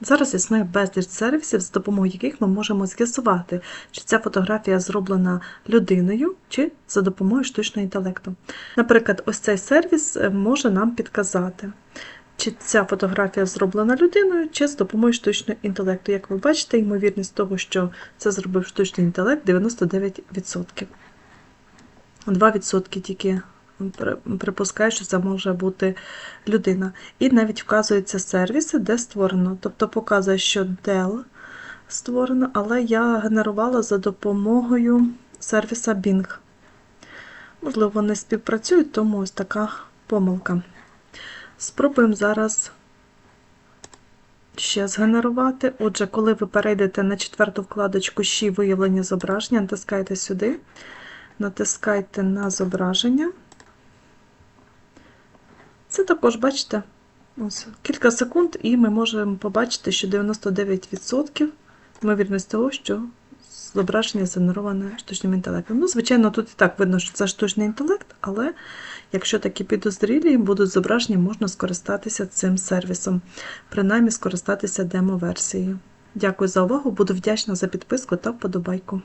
Зараз існує безліч сервісів, з допомогою яких ми можемо з'ясувати, чи ця фотографія зроблена людиною, чи за допомогою штучного інтелекту. Наприклад, ось цей сервіс е, може нам підказати, чи ця фотографія зроблена людиною, чи з допомогою штучного інтелекту. Як ви бачите, ймовірність того, що це зробив штучний інтелект 99%. 2% тільки припускає, що це може бути людина. І навіть вказуються сервіси, де створено. Тобто показує, що Dell створено, але я генерувала за допомогою сервіса Bing. Можливо, вони співпрацюють, тому ось така помилка. Спробуємо зараз ще згенерувати. Отже, коли ви перейдете на четверту вкладочку «Ще виявлення зображення, натискайте сюди, натискайте на зображення. Це також, бачите, ось кілька секунд, і ми можемо побачити, що 99% ймовірність того, що зображення згенероване штучним інтелектом. Ну, звичайно, тут і так видно, що це штучний інтелект, але якщо такі підозрілі будуть зображення, можна скористатися цим сервісом, принаймні скористатися демо-версією. Дякую за увагу, буду вдячна за підписку та вподобайку.